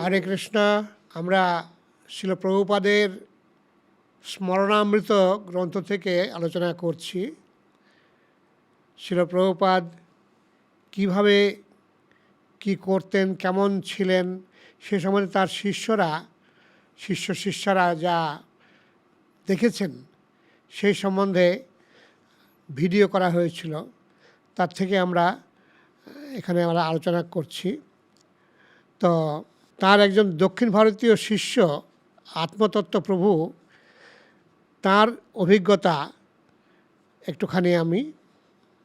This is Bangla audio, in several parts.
হরে কৃষ্ণ, আমরা শিল প্রভুপাদের স্মরণামৃত গ্রন্থ থেকে আলোচনা করছি। শিল প্রভুপাদ কীভাবে, কি করতেন, কেমন ছিলেন, সে সময় তার শিষ্যরা, শিষ্য শিষ্যরা যা দেখেছেন, সেই সম্বন্ধে ভিডিও করা হয়েছিল। তার থেকে আমরা এখানে আমরা আলোচনা করছি। তো তার একজন দক্ষিণ ভারতীয় শিষ্য, আত্মতত্ত্ব প্রভু, তার অভিজ্ঞতা একটুখানি আমি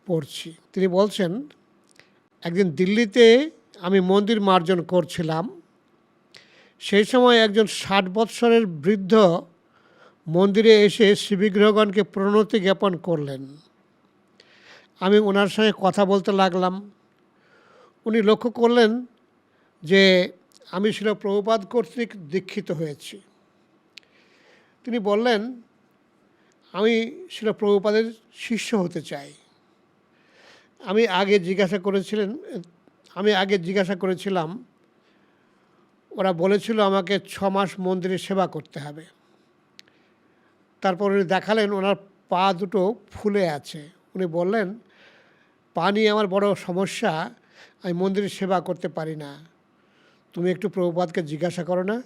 পড়ছি। তিনি বলছেন, একদিন দিল্লিতে আমি মন্দির মার্জন করছিলাম। সেই সময় একজন ষাট বৎসরের বৃদ্ধ মন্দিরে এসে শ্রীবিগ্রহগণকে প্রণতি জ্ঞাপন করলেন। আমি ওনার সঙ্গে কথা বলতে লাগলাম। উনি লক্ষ্য করলেন যে আমি ছিল প্রভুপাদ কর্তৃক দীক্ষিত হয়েছি। তিনি বললেন, আমি ছিল প্রভুপাদের শিষ্য হতে চাই। আমি আগে জিজ্ঞাসা করেছিলেন, আমি আগে জিজ্ঞাসা করেছিলাম, ওরা বলেছিল আমাকে ছ মাস মন্দিরে সেবা করতে হবে। তারপর উনি দেখালেন ওনার পা দুটো ফুলে আছে। উনি বললেন পানি আমার বড় সমস্যা, আমি মন্দিরে সেবা করতে পারি না। তুমি একটু প্রভুপাদকে জিজ্ঞাসা করো না।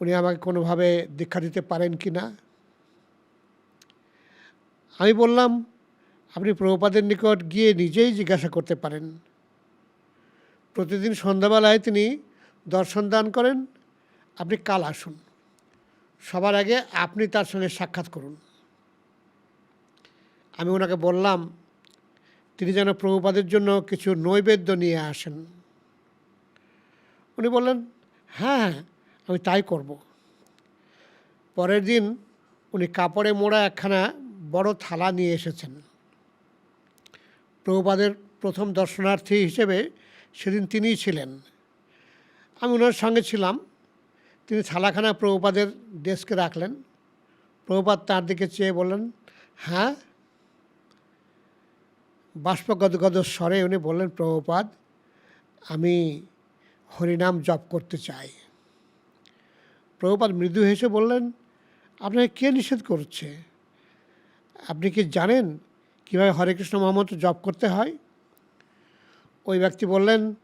উনি আমাকে কোনোভাবে দীক্ষা দিতে পারেন কি না? আমি বললাম, আপনি প্রভুপাদের নিকট গিয়ে নিজেই জিজ্ঞাসা করতে পারেন। প্রতিদিন সন্ধ্যাবেলায় তিনি দর্শন দান করেন। আপনি কাল আসুন। সবার আগে আপনি তার সঙ্গে সাক্ষাৎ করুন। আমি ওনাকে বললাম, তিনি যেন প্রভুপাদের জন্য কিছু নৈবেদ্য নিয়ে আসেন। উনি বললেন হ্যাঁ হ্যাঁ আমি তাই করব। পরের দিন উনি কাপড়ে মোড়া একখানা বড় থালা নিয়ে এসেছেন। প্রভুপাদের প্রথম দর্শনার্থী হিসেবে সেদিন তিনিই ছিলেন। আমি ওনার সঙ্গে ছিলাম। তিনি থালাখানা প্রভুপাদের ডেস্কে রাখলেন। প্রভুপাদ তার দিকে চেয়ে বললেন হ্যাঁ? বাষ্পগদগদ স্বরে উনি বললেন, প্রভুপাদ, আমি হরিনাম জপ করতে চাই। প্রভুপাদ মৃদু হেসে বললেন, আপনাকে কে নিষেধ করছে? আপনি কি জানেন কীভাবে হরে কৃষ্ণ মহামন্ত্র জপ করতে হয়? ওই ব্যক্তি বললেন,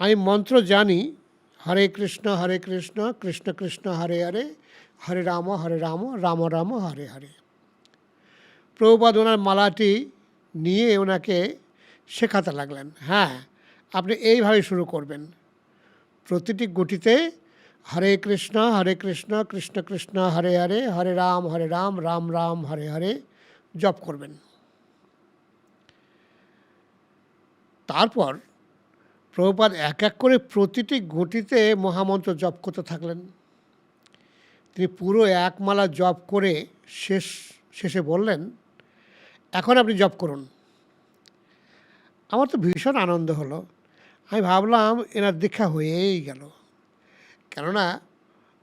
আমি মন্ত্র জানি, হরে কৃষ্ণ হরে কৃষ্ণ কৃষ্ণ কৃষ্ণ, হরে হরে হরে রাম হরে রাম রাম রাম, হরে হরে। প্রভুপাদ ওনার মালাটি নিয়ে ওনাকে শেখাতে লাগলেন হ্যাঁ আপনি এইভাবে শুরু করবেন। প্রতিটি গুটিতে হরে কৃষ্ণ হরে কৃষ্ণ কৃষ্ণ কৃষ্ণ, হরে হরে হরে রাম হরে রাম রাম রাম, হরে হরে জপ করবেন। তারপর প্রভুপাদ এক এক করে প্রতিটি গুটিতে মহামন্ত্র জপ করতে থাকলেন। তিনি পুরো একমালা জপ করে শেষ, শেষে বললেন, এখন আপনি জপ করুন। আমার তো ভীষণ আনন্দ হলো। আমি ভাবলাম এনার দীক্ষা হয়েই গেল। কেননা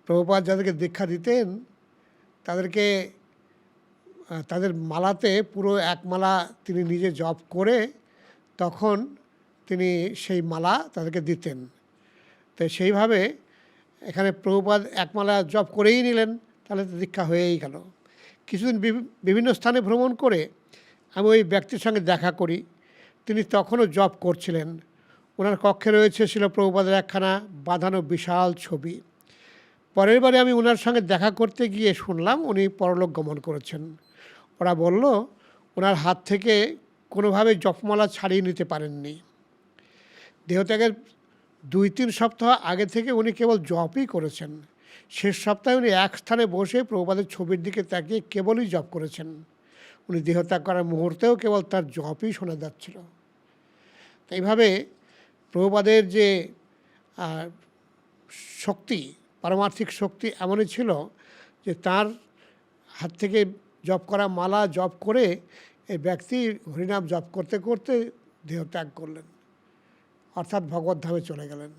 প্রভুপাদ যাদেরকে দীক্ষা দিতেন, তাদেরকে, তাদের মালাতে পুরো এক মালা তিনি নিজে জপ করে তখন তিনি সেই মালা তাদেরকে দিতেন। তো সেইভাবে এখানে প্রভুপাদ এক মালা জপ করেই নিলেন, তাহলে তো দীক্ষা হয়েই গেল। কিছুদিন বিভিন্ন স্থানে ভ্রমণ করে আমি ওই ব্যক্তির সঙ্গে দেখা করি। তিনি তখনও জব করছিলেন। ওনার কক্ষে রয়েছে ছিল প্রভুপাদের একখানা বাঁধানো বিশাল ছবি। পরের বারে আমি ওনার সঙ্গে দেখা করতে গিয়ে শুনলাম উনি পরলোক গমন করেছেন। ওরা বলল, ওনার হাত থেকে কোনোভাবে জপমালা ছাড়িয়ে নিতে পারেননি। দেহত্যাগের দুই তিন সপ্তাহ আগে থেকে উনি কেবল জপই করেছেন। শেষ সপ্তাহে উনি এক স্থানে বসে প্রভুপাদের ছবির দিকে তাকিয়ে কেবলই জপ করেছেন। উনি দেহত্যাগ করার মুহূর্তেও কেবল তার জপই শোনা যাচ্ছিল। এইভাবে প্রভুপাদের যে শক্তি, পারমার্থিক শক্তি এমনই ছিল যে তার হাত থেকে জপ করা মালা জপ করে এই ব্যক্তি হরিনাম জপ করতে করতে দেহ ত্যাগ করলেন। অর্থাৎ ভগবত ধামে চলে গেলেন।